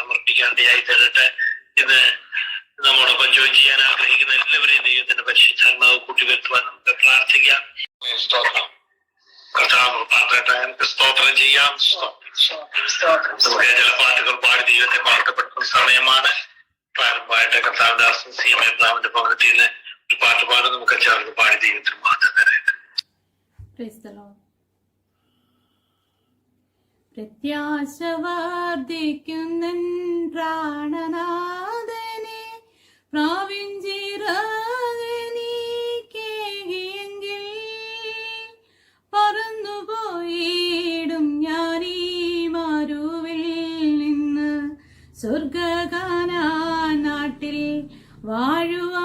സമർപ്പിക്കാണ്ടിയായി തരട്ടെ. ഇന്ന് നമ്മോടൊപ്പം ജോയിൻ ചെയ്യാൻ ആഗ്രഹിക്കുന്ന എല്ലാവരെയും ദൈവത്തിന്റെ പരിശുദ്ധാത്മാവ് കൂട്ടിവരുത്തുവാൻ നമുക്ക് പ്രാർത്ഥിക്കാം. സ്തോത്രം. കർത്താവ് പാത്രട്ടെ നമുക്ക് സ്തോത്രം ചെയ്യാം. നമുക്ക് ചില പാട്ടുകൾ പാടി ദൈവത്തെ വാർത്തപ്പെടുത്തുന്ന സമയമാണ്. പ്രാരംഭമായിട്ട് കർത്താവിദാസൻ സി. എം. എബ്രാമിന്റെ ഭവനത്തിൽ നിന്ന് ഒരു പാട്ട് പാടും നമുക്ക് ചേർന്ന് പാടി ദൈവത്തിന് മാത്രം തരാം. പ്രത്യാശ വർദ്ധിക്കുന്നൻ പ്രാണനാഥനെ പ്രാവിഞ്ചിറകനീക്കേകിയെങ്കിൽ പറന്നുപോയിടും ഞാനീ മരുവിൽ നിന്ന് സ്വർഗകാനാ നാട്ടിൽ വാഴുവാനായി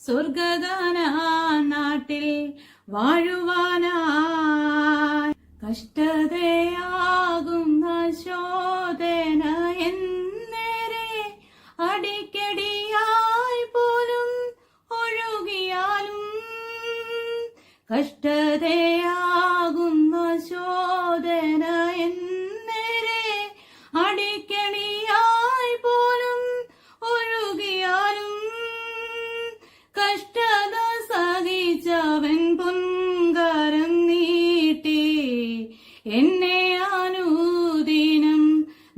സ്വർഗകാനാ നാട്ടിൽ വാഴുവാനായി. കഷ്ടതയാകുന്ന ശോധന എന്നേരെ അടിക്കടിയായി പോലും ഒഴുകിയാലും കഷ്ടതയാകുന്ന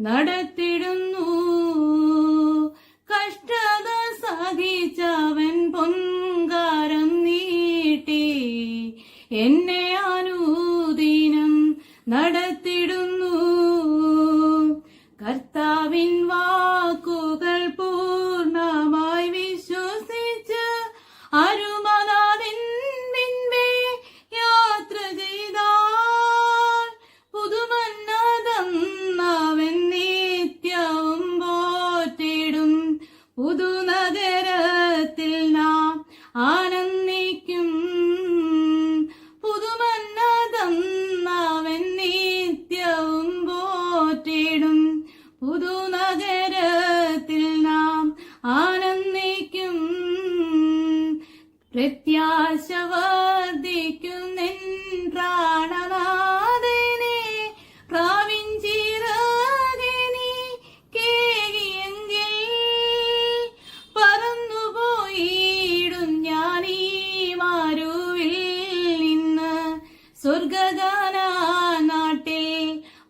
നടത്തിടുന്നു. കഷ്ടത സഹിച്ചവൻ പൊങ്കാരം നീട്ടി. എന്നെ അനുദീനം നടത്തിടുന്നു. കർത്താവിൻ വാക്കുകൾ പുതുനഗരത്തിൽ നാം ആനന്ദിക്കും. പുതുമന്നതന്നവൻ നിത്യവും പോറ്റിടും. പുതുനഗരത്തിൽ നാം ആനന്ദിക്കും. പ്രത്യാശ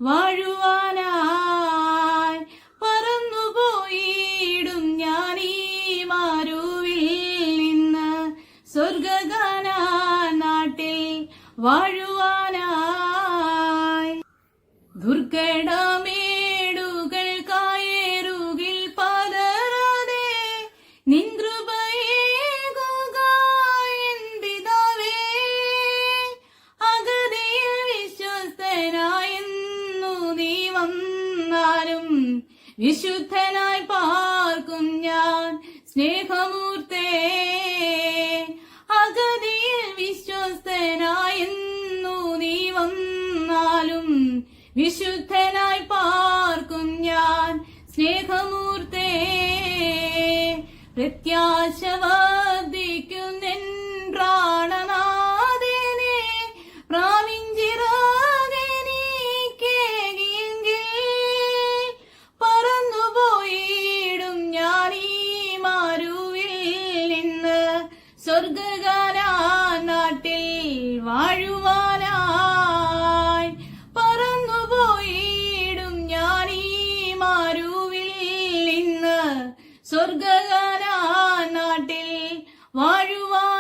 വാഴുവാനായി പറന്നുപോയിടും ഈ മാരുവിൽ നിന്ന്. സ്വർഗഗാന നാട്ടിൽ വാഴുവാനായി. ദുർഘടമേടുകൾ വന്നാലും വിശുദ്ധനായി പാർക്കും ഞാൻ സ്നേഹമൂർത്തേ. അഗതിയിൽ വിശ്വസ്തനായെന്നു നീ വന്നാലും വിശുദ്ധനായി പാർക്കും ഞാൻ സ്നേഹമൂർത്തേ. പ്രത്യാശ സ്വർഗകാര നാട്ടിൽ വാഴുവാനായി പറന്നുപോയിടും ഈ മാരുവിൽ നിന്ന് സ്വർഗകാരാ നാട്ടിൽ വാഴുവാൻ